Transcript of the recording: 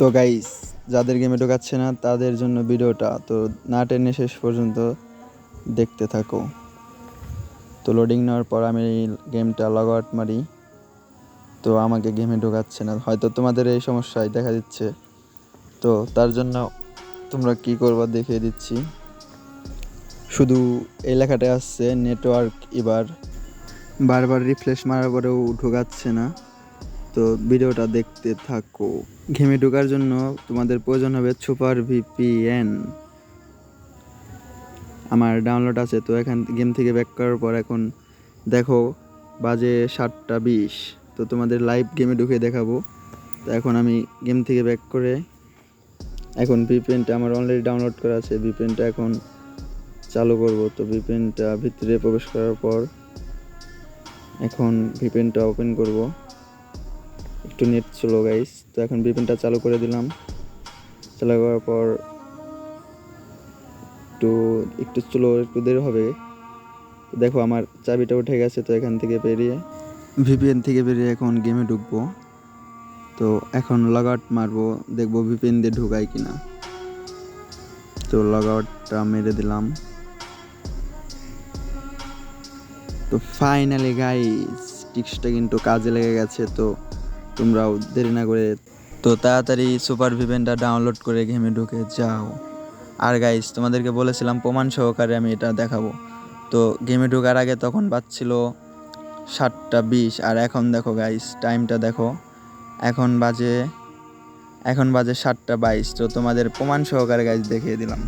তো গাইস যাদের গেমে ঢোকাচ্ছে না, তাদের জন্য ভিডিওটা তো না টেনে শেষ পর্যন্ত দেখতে থাকো। তো লোডিং নেওয়ার পর আমি গেমটা লগ আউট মারি। তো আমাকে গেমে ঢোকাচ্ছে না। হয়তো তোমাদের এই সমস্যায় দেখা দিচ্ছে। তো তার জন্য তোমরা কি করবা দেখিয়ে দিচ্ছি। শুধু এই লেখাটা আসছে নেটওয়ার্ক এবার বারবার রিফ্রেশ মারার পরেও ঢোকাচ্ছে না। তো ভিডিওটা দেখতে থাকো। গেমে ঢোকার জন্য তোমাদের প্রয়োজন হবে সুপার ভিপিএন আমার ডাউনলোড আছে, তো এখান গেম থেকে ব্যাক করার পর এখন দেখো বাজে সাতটা বিশ। তো তোমাদের লাইভ গেমে ঢুকে দেখাবো। তো এখন আমি গেম থেকে ব্যাক করে এখন ভিপিএনটা আমার অলরেডি ডাউনলোড করা আছে। ভিপিএনটা এখন চালু করব। তো ভিপিএনটা ভিতরে প্রবেশ করার পর এখন ভিপিএনটা ওপেন করব। একটু নেট স্লো গাইস তো এখন ভিপিএনটা চালু করে দিলাম। চালু করার পর একটু একটু স্লো, একটু দেরি হবে। দেখো, আমার চাবিটা উঠে গেছে, তো এখান থেকে বেরিয়ে, ভিপিএন থেকে বেরিয়ে এখন গেমে ঢুকবো। তো এখন লগ আউট মারবো, দেখব ভিপিএন দিয়ে ঢুকাই কিনা। তো লগ আউটটা মেরে দিলাম। তো ফাইনালি গাইস টিক্সটা কিন্তু কাজে লেগে গেছে, তো তোমরাও দেরি না করে তো তাড়াতাড়ি সুপার ভিভেনটা ডাউনলোড করে গেমে ঢুকে যাও। আর গাইস তোমাদেরকে বলেছিলাম প্রমাণ সহকারে আমি এটা দেখাবো। তো গেমে ঢোকার আগে তখন বাজছিল সাতটা বিশ, আর এখন দেখো গাইস টাইমটা দেখো। এখন বাজে এখন বাজে সাতটা বাইশ, তো তোমাদের প্রমাণ সহকারে গাইস দেখিয়ে দিলাম।